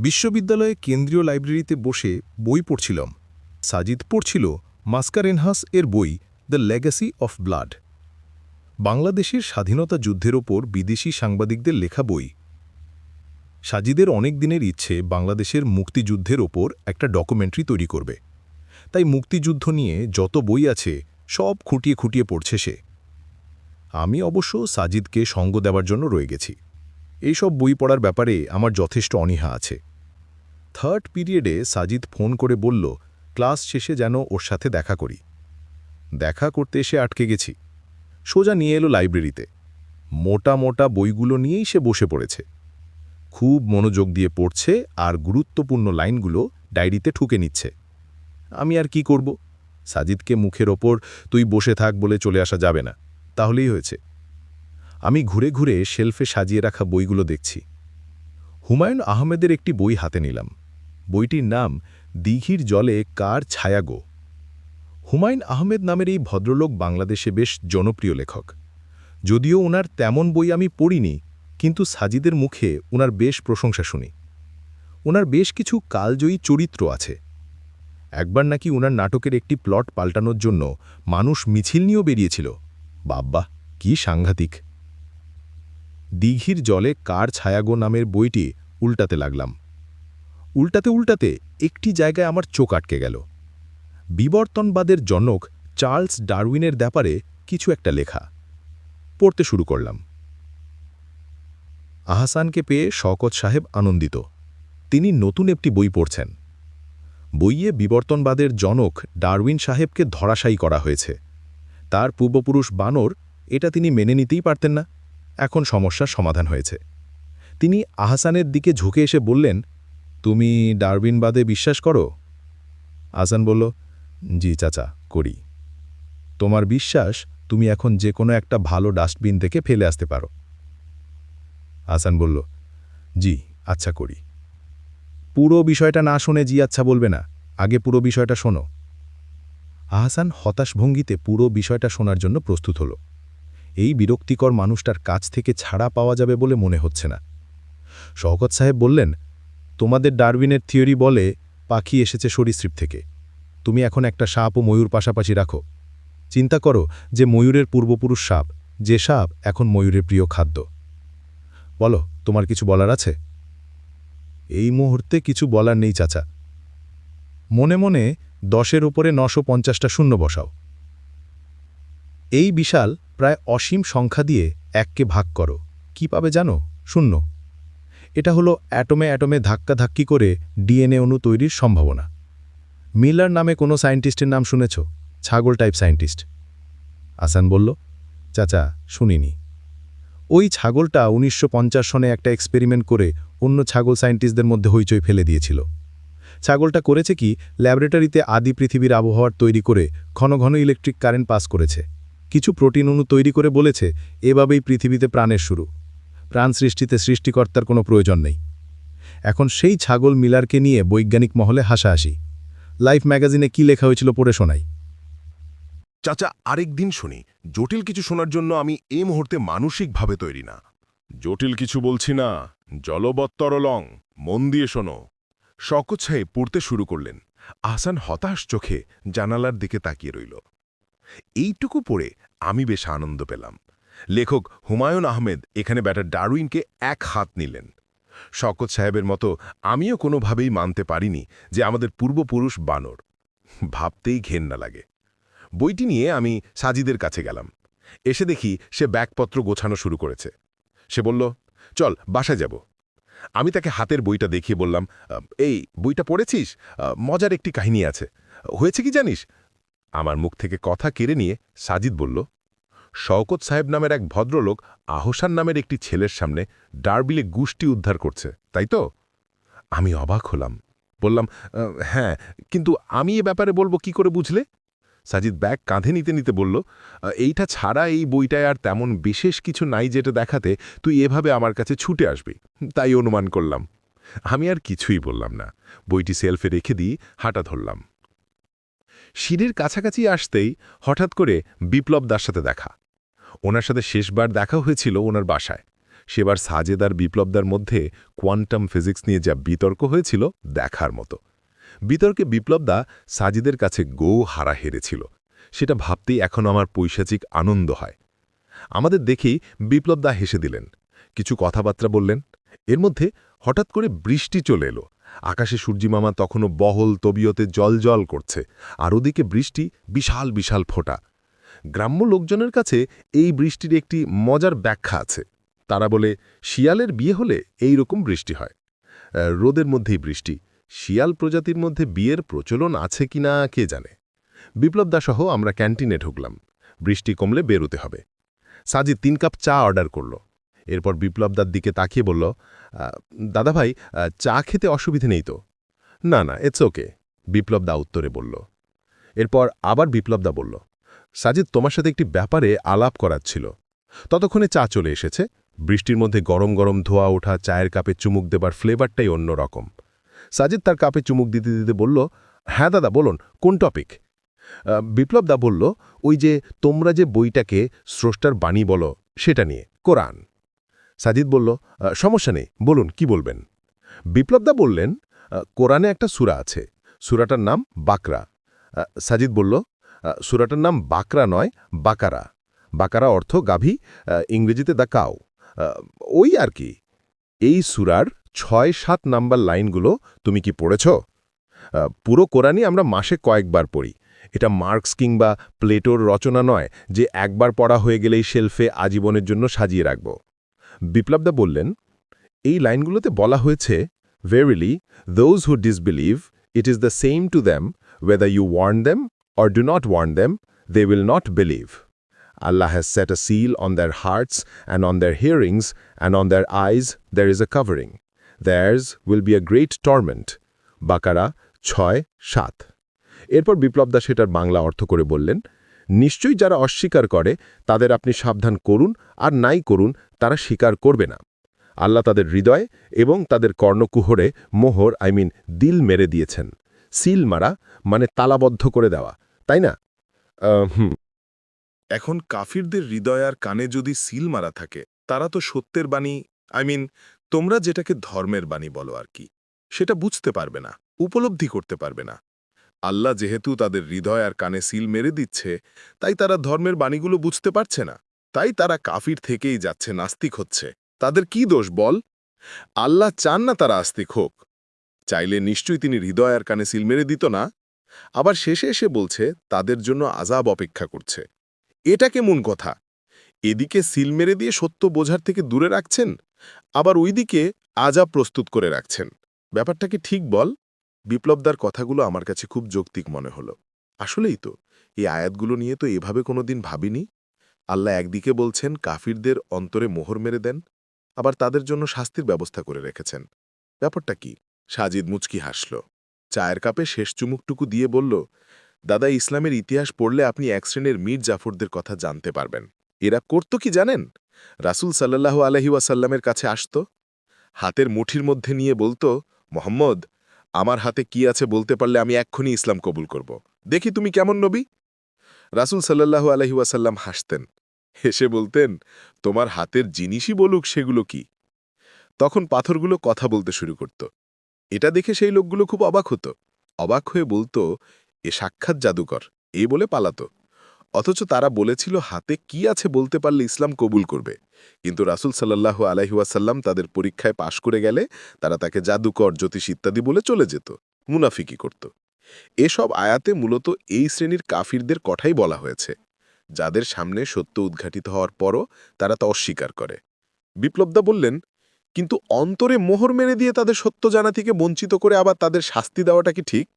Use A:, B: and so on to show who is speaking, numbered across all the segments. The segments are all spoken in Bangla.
A: বিশ্ববিদ্যালয়ে কেন্দ্রীয় লাইব্রেরিতে বসে বই পড়ছিলাম। সাজিদ পড়ছিল মাস্কারেনহাস এর বই দ্য লেগাসি অফ ব্লাড। বাংলাদেশের স্বাধীনতা যুদ্ধের ওপর বিদেশি সাংবাদিকদের লেখা বই। সাজিদের অনেক দিনের ইচ্ছে বাংলাদেশের মুক্তিযুদ্ধের ওপর একটা ডকুমেন্টারি তৈরি করবে। তাই মুক্তিযুদ্ধ নিয়ে যত বই আছে, সব খুঁটিয়ে খুঁটিয়ে পড়ছে সে। আমি অবশ্য সাজিদকে সঙ্গ দেওয়ার জন্য রয়ে গেছি। এইসব বই পড়ার ব্যাপারে আমার যথেষ্ট অনীহা আছে। থার্ড পিরিয়ডে সাজিদ ফোন করে বলল, ক্লাস শেষে যেন ওর সাথে দেখা করি। দেখা করতে এসে আটকে গেছি। সোজা নিয়ে এলো লাইব্রেরিতে। মোটা মোটা বইগুলো নিয়েই সে বসে পড়েছে। খুব মনোযোগ দিয়ে পড়ছে আর গুরুত্বপূর্ণ লাইনগুলো ডায়েরিতে ঠুকে নিচ্ছে। আমি আর কি করব? সাজিদকে মুখের ওপর, তুই বসে থাক বলে চলে আসা যাবে না। তাহলেই হয়েছে। আমি ঘুরে ঘুরে শেলফে সাজিয়ে রাখা বইগুলো দেখছি। হুমায়ুন আহমেদের একটি বই হাতে নিলাম। বইটির নাম দিঘির জলে কার ছায়াগো হুমায়ুন আহমেদ নামের এই ভদ্রলোক বাংলাদেশে বেশ জনপ্রিয় লেখক। যদিও ওনার তেমন বই আমি পড়িনি, কিন্তু সাজিদের মুখে ওনার বেশ প্রশংসা শুনি। ওনার বেশ কিছু কালজয়ী চরিত্র আছে। একবার নাকি ওনার নাটকের একটি প্লট পাল্টানোর জন্য মানুষ মিছিল নিয়েও বেরিয়েছিল। বাব্বা, কি সাংঘাতিক। দিঘির জলে কার ছায়াগো নামের বইটি উল্টাতে লাগলাম। উল্টাতে উল্টাতে একটি জায়গায় আমার চোখ আটকে গেল। বিবর্তনবাদের জনক চার্লস ডারউইনের ব্যাপারে কিছু একটা লেখা। পড়তে শুরু করলাম। আহসানকে পেয়ে শওকত সাহেব আনন্দিত। তিনি নতুন একটি বই পড়ছেন। বইয়ে বিবর্তনবাদের জনক ডারউইন সাহেবকে ধরাশায়ী করা হয়েছে। তার পূর্বপুরুষ বানর, এটা তিনি মেনে নিতেই পারতেন না। এখন সমস্যার সমাধান হয়েছে। তিনি আহসানের দিকে ঝুঁকে এসে বললেন তুমি ডারউইনবাদে বিশ্বাস করো? আসান বলল, জি চাচা, করি। তোমার বিশ্বাস তুমি এখন যে কোনো একটা ভালো ডাস্টবিন থেকে ফেলে আসতে পারো। আসান বলল, জি আচ্ছা করি। পুরো বিষয়টা না শুনে জি আচ্ছা বলবে না। আগে পুরো বিষয়টা শোনো। আহসান হতাশ ভঙ্গিতে পুরো বিষয়টা শোনার জন্য প্রস্তুত হল। এই বিরক্তিকর মানুষটার কাছ থেকে ছাড়া পাওয়া যাবে বলে মনে হচ্ছে না। শওকত সাহেব বললেন তোমাদের ডারউইনের থিওরি বলে পাখি এসেছে সরীসৃপ থেকে। তুমি এখন একটা সাপ ও ময়ূর পাশাপাশি রাখো। চিন্তা করো যে ময়ূরের পূর্বপুরুষ সাপ, যে সাপ এখন ময়ূরের প্রিয় খাদ্য। বলো, তোমার কিছু বলার আছে? এই মুহূর্তে কিছু বলার নেই, চাচা। মনে মনে দশের ওপরে নশো পঞ্চাশটা শূন্য বসাও। এই বিশাল প্রায় অসীম সংখ্যা দিয়ে এককে ভাগ করো। কি পাবে জানো? শূন্য। এটা হলো অ্যাটমে অ্যাটমে ধাক্কাধাক্কি করে ডিএনএ অণু তৈরির সম্ভাবনা। মিলার নামে কোনো সায়েন্টিস্টের নাম শুনেছ? ছাগল টাইপ সায়েন্টিস্ট। আসান বলল, চাচা, শুনিনি। ওই ছাগলটা উনিশশো পঞ্চাশ সনে একটা এক্সপেরিমেন্ট করে অন্য ছাগল সায়েন্টিস্টদের মধ্যে হইচই ফেলে দিয়েছিল। ছাগলটা করেছে কি, ল্যাবরেটরিতে আদি পৃথিবীর আবহাওয়ার তৈরি করে ঘন ঘন ইলেকট্রিক কারেন্ট পাস করেছে। কিছু প্রোটিন অণু তৈরি করে বলেছে, এভাবেই পৃথিবীতে প্রাণের শুরু। প্রাণ সৃষ্টিতে সৃষ্টিকর্তার কোনো প্রয়োজন নেই। এখন সেই ছাগল মিলারকে নিয়ে বৈজ্ঞানিক মহলে হাসাহাসি। লাইফ ম্যাগাজিনে কি লেখা হয়েছিল পড়ে শোনাই।
B: চাচা আরেক দিন শুনি। জটিল কিছু শোনার জন্য আমি এই মুহূর্তে মানসিকভাবে তৈরি না। জটিল কিছু বলছি না। জলবত্তরলং মন দিয়ে শোনো। সাহেব পড়তে শুরু করলেন। আহসান হতাশ চোখে জানালার দিকে তাকিয়ে রইল। এইটুকু পড়ে আমি বেশ আনন্দ পেলাম। লেখক হুমায়ুন আহমেদ এখানে ব্যাটার ডারউইনকে এক হাত নিলেন। শকত সাহেবের মতো আমিও কোনোভাবেই মানতে পারিনি যে আমাদের পূর্বপুরুষ বানর। ভাবতেই ঘেন্না লাগে। বইটি নিয়ে আমি সাজিদের কাছে গেলাম। এসে দেখি সে ব্যাগপত্র গোছানো শুরু করেছে। সে বলল, চল, বাসায় যাব। আমি তাকে হাতের বইটা দেখিয়ে বললাম এই বইটা পড়েছিস? মজার একটি কাহিনী আছে। হয়েছে কি জানিস? আমার মুখ থেকে কথা কেড়ে নিয়ে সাজিদ বলল শওকত সাহেব নামের এক ভদ্রলোক আহসান নামের একটি ছেলের সামনে ডারবিলে গুষ্টি উদ্ধার করছে, তাই তো? আমি অবাক হলাম। বললাম হ্যাঁ কিন্তু আমি এ ব্যাপারে বলব কি করে বুঝলে? সাজিদ ব্যাগ কাঁধে নিতে নিতে বলল এইটা ছাড়া এই বইটায় আর তেমন বিশেষ কিছু নাই যেটা দেখাতে তুই এভাবে আমার কাছে ছুটে আসবি। তাই অনুমান করলাম। আমি আর কিছুই বললাম না। বইটি সেলফে রেখে দিয়ে হাঁটা ধরলাম। সিঁড়ির কাছাকাছি আসতেই হঠাৎ করে বিপ্লব দার সাথে দেখা। ওনার সাথে শেষবার দেখা হয়েছিল ওনার বাসায়। সেবার সাজেদার বিপ্লবদার মধ্যে কোয়ান্টাম ফিজিক্স নিয়ে যা বিতর্ক হয়েছিল দেখার মতো। বিতর্কে বিপ্লবদা সাজিদের কাছে গো হারা হেরেছিল। সেটা ভাবতেই এখন আমার পৈশাচিক আনন্দ হয়। আমাদের দেখেই বিপ্লবদা হেসে দিলেন। কিছু কথাবার্তা বললেন। এর মধ্যে হঠাৎ করে বৃষ্টি চলে এলো। আকাশে সূর্যিমামা তখনও বহল তবিয়তে জল জল করছে, আর ওদিকে বৃষ্টি বিশাল বিশাল ফোঁটা। গ্রাম্য লোকজনের কাছে এই বৃষ্টির একটি মজার ব্যাখ্যা আছে। তারা বলে, শিয়ালের বিয়ে হলে এই রকম বৃষ্টি হয়। রোদের মধ্যেই বৃষ্টি। শিয়াল প্রজাতির মধ্যে বিয়ের প্রচলন আছে কিনা কে জানে? বিপ্লবদাসহ আমরা ক্যান্টিনে ঢুকলাম। বৃষ্টি কমলে বেরোতে হবে। সাজি তিন কাপ চা অর্ডার করল। এরপর বিপ্লবদার দিকে তাকিয়ে বলল "আহ, দাদাভাই আহ, চা খেতে অসুবিধে নেই তো? না না ইটস ওকে বিপ্লবদা উত্তরে বলল। এরপর আবার বিপ্লবদা বলল সাজিদ তোমার সাথে একটি ব্যাপারে আলাপ করার ছিল। ততক্ষণে চা চলে এসেছে। বৃষ্টির মধ্যে গরম গরম ধোয়া ওঠা চায়ের কাপে চুমুক দেবার ফ্লেভারটাই অন্যরকম। সাজিদ তার কাপে চুমুক দিতে দিতে বলল হ্যাঁ দাদা বলুন কোন টপিক বিপ্লব দা বলল ওই যে তোমরা যে বইটাকে স্রষ্টার বাণী বলো সেটা নিয়ে কোরআন। সাজিদ বলল সমস্যা নেই বলুন কি বলবেন? বিপ্লবদা বললেন কোরআনে একটা সূরা আছে সূরাটার নাম বাকরা। সাজিদ বলল "আহ, সূরাটার নাম বাকরা নয় বাকারা। বাকারা অর্থ গাভী ইংরেজিতে দ্য কাউ। ওই আর কি। এই সূরার ছয় সাত নাম্বার লাইনগুলো তুমি কি পড়েছ? পুরো কোরআনই আমরা মাসে কয়েকবার পড়ি। এটা মার্কস কিংবা প্লেটোর রচনা নয় যে একবার পড়া হয়ে গেলেই শেলফে আজীবনের জন্য সাজিয়ে রাখব। বিপ্লবদা বললেন এই লাইনগুলোতে বলা হয়েছে verily those who disbelieve it is the same to them whether you warn them or do not warn them they will not believe Allah has set a seal on their hearts and on their hearings, and on their eyes there is a covering. Theirs will be a great torment. বাকারা ছয় সাত এরপর বিপ্লবদা সেটার বাংলা অর্থ করে বললেন নিশ্চয়ই যারা অস্বীকার করে, তাদের আপনি সাবধান করুন, আর নাই করুন, তারা স্বীকার করবে না। আল্লাহ তাদের হৃদয় এবং তাদের কর্ণকুহরে মোহর, আই মিন, দিল মেরে দিয়েছেন। সিল মারা মানে তালাবদ্ধ করে দেওয়া, তাই না? হুম।
C: এখন কাফিরদের হৃদয় আর কানে যদি সিল মারা থাকে, তারা তো সত্যের বাণী, আই মিন, তোমরা যেটাকে ধর্মের বাণী বলো আর কি, সেটা বুঝতে পারবে না, উপলব্ধি করতে পারবে না। আল্লাহ যেহেতু তাদের হৃদয় আর কানে সিল মেরে দিচ্ছে, তাই তারা ধর্মের বাণীগুলো বুঝতে পারছে না। তাই তারা কাফির থেকেই যাচ্ছে, নাস্তিক হচ্ছে। তাদের কি দোষ বল? আল্লাহ চান না তারা আস্তিক হোক। চাইলে নিশ্চয়ই তিনি হৃদয় আর কানে সিল মেরে দিত না। আবার শেষে এসে বলছে, তাদের জন্য আজাব অপেক্ষা করছে। এটা কেমন কথা? এদিকে সিল মেরে দিয়ে সত্য বোঝার থেকে দূরে রাখছেন, আবার ওইদিকে আজাব প্রস্তুত করে রাখছেন। ব্যাপারটা কি ঠিক বল? বিপ্লবদার কথাগুলো আমার কাছে খুব যৌক্তিক মনে হলো। আসলেই তো, এই আয়াতগুলো নিয়ে তো এভাবে কোনোদিন ভাবিনি। আল্লাহ একদিকে বলছেন, কাফিরদের অন্তরে মোহর মেরে দেন, আবার তাদের জন্য শাস্তির ব্যবস্থা করে রেখেছেন। ব্যাপারটা কি? সাজিদ মুচকি হাসল। চায়ের কাপে শেষ চুমুকটুকু দিয়ে বলল, দাদা, ইসলামের ইতিহাস পড়লে আপনি এক শ্রেণির মীর জাফরদের কথা জানতে পারবেন। এরা করত কি জানেন? রাসুল সাল্লাহ আলহি ওয়াসাল্লামের কাছে আসত, হাতের মুঠির মধ্যে নিয়ে বলতো, মোহাম্মদ আমার হাতে কি আছে বলতে পারলে আমি এক্ষুনি ইসলাম কবুল করব। দেখি তুমি কেমন নবী? রাসুল সাল্লাহ আলহি ওয়াসাল্লাম হাসতেন। হেসে বলতেন, তোমার হাতের জিনিসই বলুক সেগুলো কি? তখন পাথরগুলো কথা বলতে শুরু করত। এটা দেখে সেই লোকগুলো খুব অবাক হতো। অবাক হয়ে বলতো, এ সাক্ষাৎ জাদুকর এই বলে পালাতো। অথচ তারা বলেছিল, হাতে কি আছে বলতে পারলে ইসলাম কবুল করবে? কিন্তু রাসুল সাল্লাহ আলাইহুয়াসাল্লাম তাদের পরীক্ষায় পাশ করে গেলে তারা তাকে জাদুকর, জ্যোতিষ ইত্যাদি বলে চলে যেত মুনাফিকি করত। এসব আয়াতে মূলত এই শ্রেণির কাফিরদের কথাই বলা হয়েছে। যাদের সামনে সত্য উদ্ঘাটিত হওয়ার পরও তারা তা অস্বীকার করে। বিপ্লবদা বললেন, কিন্তু অন্তরে মোহর মেরে দিয়ে তাদের সত্য জানা থেকে বঞ্চিত করে আবার তাদের শাস্তি দেওয়াটা কি ঠিক?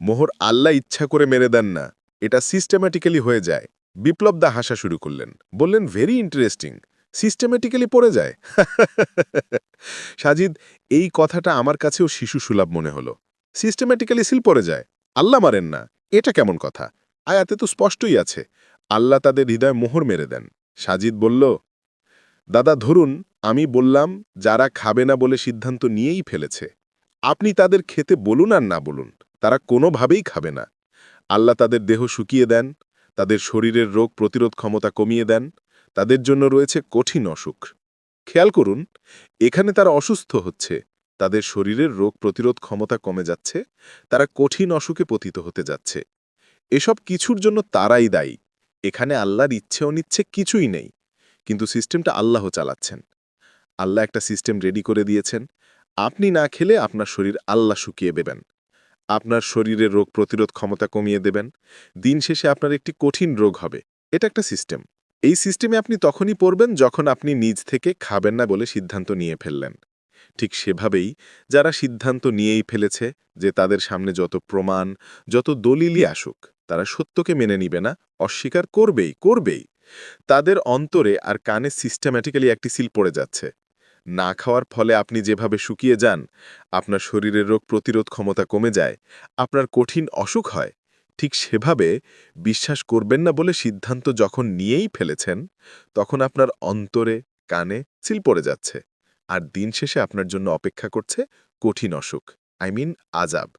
C: মোহর আল্লাহ ইচ্ছা করে মেরে দেন না। এটা সিস্টেম্যাটিক্যালি হয়ে যায়। বিপ্লব দা হাসা শুরু করলেন। বললেন ভেরি ইন্টারেস্টিং সিস্টেম্যাটিক্যালি পড়ে যায়? সাজিদ, এই কথাটা আমার কাছেও শিশু সুলভ মনে হলো। সিস্টেম্যাটিক্যালি সিল পড়ে যায়। আল্লাহ মারেন না। এটা কেমন কথা? আয়াতে তো স্পষ্টই আছে। আল্লাহ তাদের হৃদয় মোহর মেরে দেন। সাজিদ বলল, দাদা, ধরুন, আমি বললাম, যারা খাবে না বলে সিদ্ধান্ত নিয়েই ফেলেছে। আপনি তাদের খেতে বলুন আর না বলুন। তারা কোনোভাবেই খাবে না। আল্লাহ তাদের দেহ শুকিয়ে দেন, তাদের শরীরের রোগ প্রতিরোধ ক্ষমতা কমিয়ে দেন, তাদের জন্য রয়েছে কঠিন অসুখ। খেয়াল করুন, এখানে তারা অসুস্থ হচ্ছে, তাদের শরীরের রোগ প্রতিরোধ ক্ষমতা কমে যাচ্ছে, তারা কঠিন অসুখে পতিত হতে যাচ্ছে। এসব কিছুর জন্য তারাই দায়ী, এখানে আল্লাহর ইচ্ছে অনিচ্ছে কিছুই নেই, কিন্তু সিস্টেমটা আল্লাহ চালাচ্ছেন। আল্লাহ একটা সিস্টেম রেডি করে দিয়েছেন, আপনি না খেলে আপনার শরীর আল্লাহ শুকিয়ে দেবেন। আপনার শরীরে রোগ প্রতিরোধ ক্ষমতা কমিয়ে দেবেন। দিন শেষে আপনার একটি কঠিন রোগ হবে। এটা একটা সিস্টেম। এই সিস্টেমে আপনি তখনই পড়বেন যখন আপনি নিজ থেকে খাবেন না বলে সিদ্ধান্ত নিয়ে ফেললেন। ঠিক সেভাবেই যারা সিদ্ধান্ত নিয়েই ফেলেছে যে তাদের সামনে যত প্রমাণ, যত দলিলই আসুক, তারা সত্যকে মেনে নিবে না, অস্বীকার করবেই করবেই। তাদের অন্তরে আর কানে সিস্টেম্যাটিক্যালি একটি সিল পড়ে যাচ্ছে। না খাওয়ার ফলে আপনি যেভাবে শুকিয়ে যান, আপনার শরীরের রোগ প্রতিরোধ ক্ষমতা কমে যায়, আপনার কঠিন অসুখ হয়, ঠিক সেভাবে বিশ্বাস করবেন না বলে সিদ্ধান্ত যখন নিয়েই ফেলেছেন, তখন আপনার অন্তরে, কানে সিল পড়ে যাচ্ছে আর দিন শেষে আপনার জন্য অপেক্ষা করছে কঠিন অসুখ, আই মিন আজাব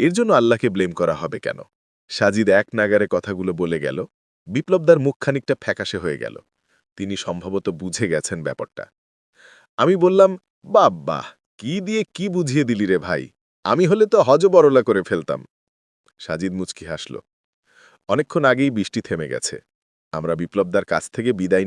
C: এর জন্য আল্লাহকে ব্লেম করা হবে কেন? সাজিদ এক নাগারে কথাগুলো বলে গেল, বিপ্লবদার মুখ খানিকটা ফ্যাকাশে হয়ে গেল, তিনি সম্ভবত বুঝে গেছেন ব্যাপারটা। আমি বললাম বাহ কি দিয়ে কি বুঝিয়ে দিলি রে ভাই? আমি হলে তো হজ বড়লা করে ফেলতাম। সাজিদ মুচকি হাসল। অনেকক্ষণ আগেই বৃষ্টি থেমে গেছে। আমরা বিপ্লবদার কাছ থেকে বিদায়